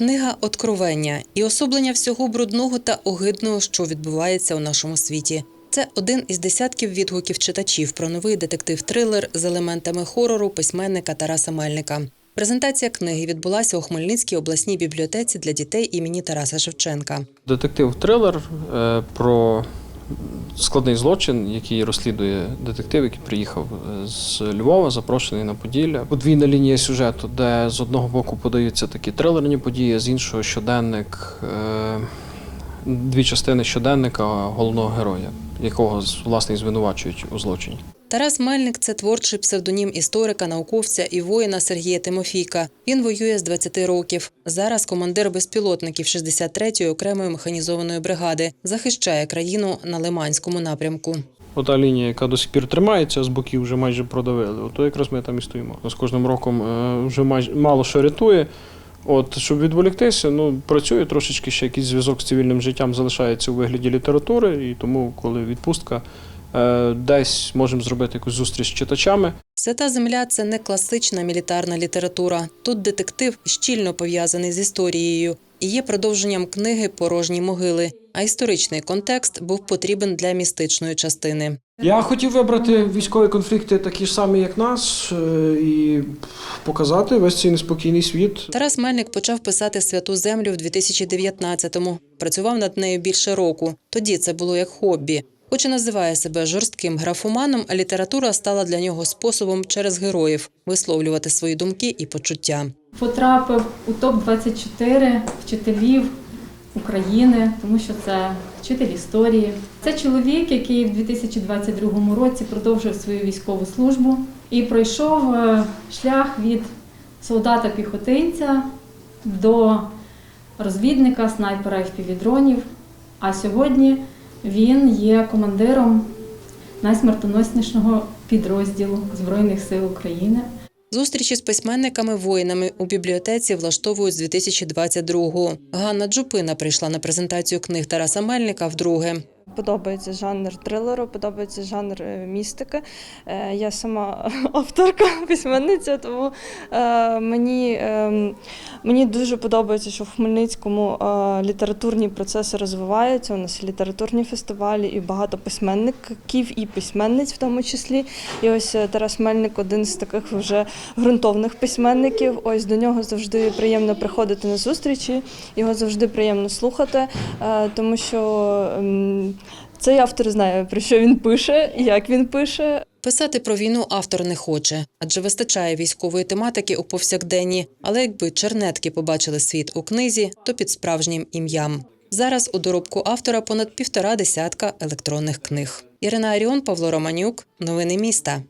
Книга Откровення і особлення всього брудного та огидного, що відбувається у нашому світі. Це один із десятків відгуків читачів про новий детектив-трилер з елементами хорору письменника Тараса Мельника. Презентація книги відбулася у Хмельницькій обласній бібліотеці для дітей імені Тараса Шевченка. Детектив-трилер е, про складний злочин, який розслідує детектив, який приїхав е, з Львова, запрошений на Поділля. Подвійна лінія сюжету, де з одного боку подаються такі трилерні події, з іншого щоденник, е, дві частини щоденника головного героя, якого власне звинувачують у злочині. Тарас Мельник це творчий псевдонім історика, науковця і воїна Сергія Тимофійка. Він воює з 20 років. Зараз командир безпілотників 63-ї окремої механізованої бригади захищає країну на Лиманському напрямку. Ота лінія, яка до сих пір тримається, з боків вже майже продавили. Ото якраз ми там і стоїмо. З кожним роком е, вже майже мало що рятує. От, щоб відволіктися, ну працює трошечки ще якийсь зв'язок з цивільним життям залишається у вигляді літератури, і тому, коли відпустка, десь можемо зробити якусь зустріч з читачами. Свята земля це не класична мілітарна література. Тут детектив щільно пов'язаний з історією і є продовженням книги Порожні могили. А історичний контекст був потрібен для містичної частини. Я хотів вибрати військові конфлікти такі ж самі, як нас, е, і показати весь цей неспокійний світ. Тарас Мельник почав писати святу землю в 2019-му. Працював над нею більше року. Тоді це було як хобі. Хоч і називає себе жорстким графоманом, а література стала для нього способом через героїв висловлювати свої думки і почуття. потрапив у топ-24 вчителів України, тому що це вчитель історії. Це чоловік, який в 2022 році продовжив свою військову службу і пройшов е, шлях від солдата-піхотинця до розвідника, снайпера і впівдронів. А сьогодні він є командиром найсмертоноснішого підрозділу Збройних сил України. Зустрічі з письменниками-воїнами у бібліотеці влаштовують з 2022-го. Ганна Джупина прийшла на презентацію книг Тараса Мельника вдруге. Подобається жанр трилеру, подобається жанр е, містики. Е, Я сама авторка, письменниця, тому е, мені, е, мені дуже подобається, що в Хмельницькому е, літературні процеси розвиваються. У нас літературні фестивалі і багато письменників і письменниць в тому числі. І ось е, Тарас Мельник один з таких вже ґрунтовних письменників. Ось до нього завжди приємно приходити на зустрічі, його завжди приємно слухати, е, тому що ем, цей автор знає, про що він пише, як він пише. Писати про війну автор не хоче, адже вистачає військової тематики у повсякденні. Але якби чернетки побачили світ у книзі, то під справжнім ім'ям. Зараз у доробку автора понад півтора десятка електронних книг. Ірина Аріон, Павло Романюк. Новини міста.